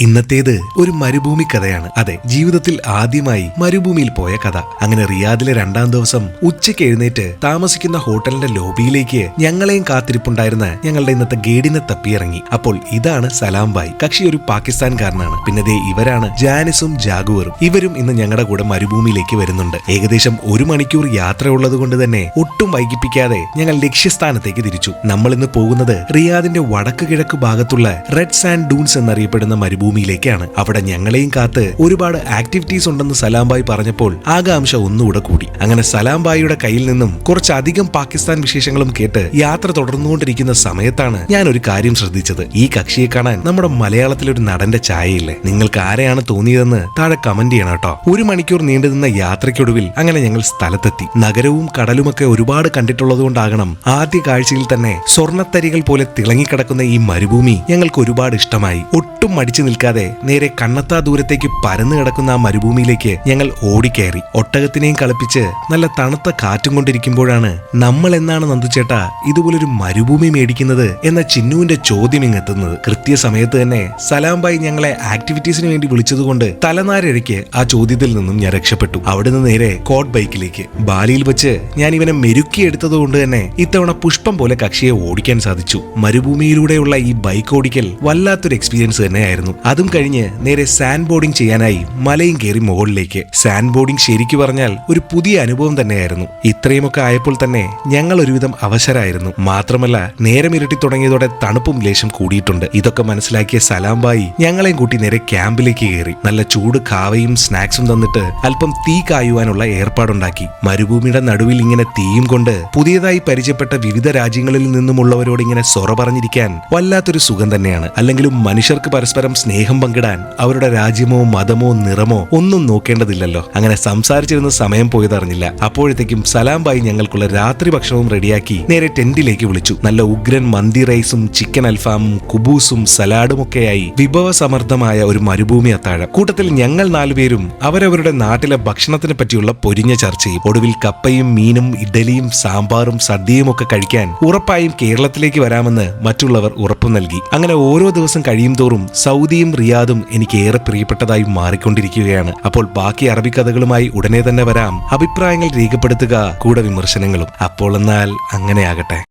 ഇന്നത്തേത് ഒരു മരുഭൂമി കഥയാണ്. അതെ ജീവിതത്തിൽ ആദ്യമായി മരുഭൂമിയിൽ പോയ കഥ. അങ്ങനെ റിയാദിലെ രണ്ടാം ദിവസം ഉച്ചയ്ക്ക് എഴുന്നേറ്റ് താമസിക്കുന്ന ഹോട്ടലിന്റെ ലോബിയിലേക്ക് ഞങ്ങളെയും കാത്തിരിപ്പുണ്ടായിരുന്ന ഞങ്ങളുടെ ഇന്നത്തെ ഗൈഡിനെ തപ്പിയിറങ്ങി. അപ്പോൾ ഇതാണ് സലാം ബായ്. കക്ഷി ഒരു പാകിസ്ഥാൻകാരനാണ്. പിന്നെ ദേ ഇവരാണ് ജാനിസും ജാഗുവറും. ഇവരും ഇന്ന് ഞങ്ങളുടെ കൂടെ മരുഭൂമിയിലേക്ക് വരുന്നുണ്ട്. ഏകദേശം ഒരു മണിക്കൂർ യാത്രയുള്ളത് കൊണ്ട് തന്നെ ഒട്ടും വൈകിപ്പിക്കാതെ ഞങ്ങൾ ലക്ഷ്യസ്ഥാനത്തേക്ക് തിരിച്ചു. നമ്മൾ ഇന്ന് പോകുന്നത് റിയാദിന്റെ വടക്ക് കിഴക്ക് ഭാഗത്തുള്ള റെഡ് സാൻഡ് ഡൂൺസ് എന്നറിയപ്പെടുന്ന മരുഭൂമിയിലേക്കാണ് അവിടെ ഞങ്ങളെയും കാത്ത് ഒരുപാട് ആക്ടിവിറ്റീസ് ഉണ്ടെന്ന് സലാംബായി പറഞ്ഞപ്പോൾ ആകാംക്ഷ ഒന്നുകൂടെ കൂടി. അങ്ങനെ സലാംബായിയുടെ കയ്യിൽ നിന്നും കുറച്ചധികം പാകിസ്ഥാൻ വിശേഷങ്ങളും കേട്ട് യാത്ര തുടർന്നുകൊണ്ടിരിക്കുന്ന സമയത്താണ് ഞാൻ ഒരു കാര്യം ശ്രദ്ധിച്ചത്. ഈ കക്ഷിയെ കാണാൻ നമ്മുടെ മലയാളത്തിലൊരു നടന്റെ ചായയില്ലേ നിങ്ങൾക്ക് ആരെയാണ് തോന്നിയതെന്ന് താഴെ കമന്റ് ചെയ്യണം കേട്ടോ. ഒരു മണിക്കൂർ നീണ്ടുനിന്ന യാത്രയ്ക്കൊടുവിൽ അങ്ങനെ ഞങ്ങൾ സ്ഥലത്തെത്തി. നഗരവും കടലുമൊക്കെ ഒരുപാട് കണ്ടിട്ടുള്ളത് കൊണ്ടാകണം ആദ്യ കാഴ്ചയിൽ തന്നെ സ്വർണത്തരികൾ പോലെ തിളങ്ങിക്കിടക്കുന്ന ഈ മരുഭൂമി ഞങ്ങൾക്ക് ഒരുപാട് ഇഷ്ടമായി. ഒട്ടും മടിച്ചു നിൽക്കാതെ നേരെ കണ്ണത്താ ദൂരത്തേക്ക് പരന്നു കിടക്കുന്ന ആ മരുഭൂമിയിലേക്ക് ഞങ്ങൾ ഓടിക്കയറി. ഒട്ടകത്തിനെയും കളിപ്പിച്ച് നല്ല തണുത്ത കാറ്റും കൊണ്ടിരിക്കുമ്പോഴാണ് നമ്മൾ എന്നാണ് നന്ദുചേട്ട ഇതുപോലൊരു മരുഭൂമി മേടിക്കുന്നത് എന്ന ചിന്നുവിന്റെ ചോദ്യം ഇങ്ങെത്തുന്നത്. കൃത്യസമയത്ത് തന്നെ സലാംബായി ഞങ്ങളെ ആക്ടിവിറ്റീസിന് വേണ്ടി വിളിച്ചതുകൊണ്ട് തലനാരിഴയ്ക്ക് ആ ചോദ്യത്തിൽ നിന്നും ഞാൻ രക്ഷപ്പെട്ടു. അവിടുന്ന് നേരെ കോട്ട് ബൈക്കിലേക്ക്. ബാലിയിൽ വെച്ച് ഞാൻ ഇവനെ മെരുക്കിയെടുത്തതുകൊണ്ട് തന്നെ ഇത്തവണ പുഷ്പം പോലെ കക്ഷിയെ ഓടിക്കാൻ സാധിച്ചു. മരുഭൂമിയിലൂടെയുള്ള ഈ ബൈക്ക് ഓടിക്കൽ വല്ലാത്തൊരു എക്സ്പീരിയൻസ് തന്നെയായിരുന്നു. അതും കഴിഞ്ഞ് നേരെ സാൻഡ് ബോർഡിംഗ് ചെയ്യാനായി മലയും കയറി മുകളിലേക്ക്. സാൻഡ് ബോർഡിംഗ് ശരിക്കു പറഞ്ഞാൽ ഒരു പുതിയ അനുഭവം തന്നെയായിരുന്നു. ഇത്രയുമൊക്കെ ആയപ്പോൾ തന്നെ ഞങ്ങൾ ഒരുവിധം അവശരായിരുന്നു. മാത്രമല്ല നേരം ഇരുട്ടി തുടങ്ങിയതോടെ തണുപ്പും ലേശം കൂടിയിട്ടുണ്ട്. ഇതൊക്കെ മനസ്സിലാക്കിയ സലാംബായി ഞങ്ങളെയും കൂട്ടി നേരെ ക്യാമ്പിലേക്ക് കയറി. നല്ല ചൂട് കാവയും സ്നാക്സും തന്നിട്ട് അല്പം തീ കായുവാനുള്ള ഏർപ്പാടുണ്ടാക്കി. മരുഭൂമിയുടെ നടുവിൽ ഇങ്ങനെ തീയും കൊണ്ട് പുതിയതായി പരിചയപ്പെട്ട വിവിധ രാജ്യങ്ങളിൽ നിന്നുമുള്ളവരോട് ഇങ്ങനെ സൊറ പറഞ്ഞിരിക്കാൻ വല്ലാത്തൊരു സുഖം തന്നെയാണ്. അല്ലെങ്കിലും മനുഷ്യർക്ക് പരസ്പരം സ്നേഹം പങ്കിടാൻ അവരുടെ രാജ്യമോ മതമോ നിറമോ ഒന്നും നോക്കേണ്ടതില്ലല്ലോ. അങ്ങനെ സംസാരിച്ചിരുന്ന സമയം പോയതറിഞ്ഞില്ല അപ്പോഴത്തേക്കും സലാം ബായി ഞങ്ങൾക്കുള്ള രാത്രി ഭക്ഷണവും റെഡിയാക്കി നേരെ ടെന്റിലേക്ക് വിളിച്ചു. നല്ല ഉഗ്രൻ മന്തി റൈസും ചിക്കൻ അൽഫാമും കുബൂസും സലാഡും ഒക്കെയായി വിഭവസമൃദ്ധമായ ഒരു മരുഭൂമി അത്താഴം. കൂട്ടത്തിൽ ഞങ്ങൾ നാലുപേരും അവരവരുടെ നാട്ടിലെ ഭക്ഷണത്തിനെ പറ്റിയുള്ള പൊരിഞ്ഞ ചർച്ചയും ഒടുവിൽ കപ്പയും മീനും ഇഡലിയും സാമ്പാറും സദ്യയും ഒക്കെ കഴിക്കാൻ ഉറപ്പായും കേരളത്തിലേക്ക് വരാമെന്ന് മറ്റുള്ളവർ ഉറപ്പു നൽകി. അങ്ങനെ ഓരോ ദിവസം കഴിയും തോറും സൗദിയും റിയാദും എനിക്ക് ഏറെ പ്രിയപ്പെട്ടതായി മാറിക്കൊണ്ടിരിക്കുകയാണ്. അപ്പോൾ ബാക്കി അറബി കഥകളുമായി ഉടനെ തന്നെ വരാം. അഭിപ്രായങ്ങൾ രേഖപ്പെടുത്തുക കൂടെ വിമർശനങ്ങളും. അപ്പോൾ എന്നാൽ അങ്ങനെയാകട്ടെ.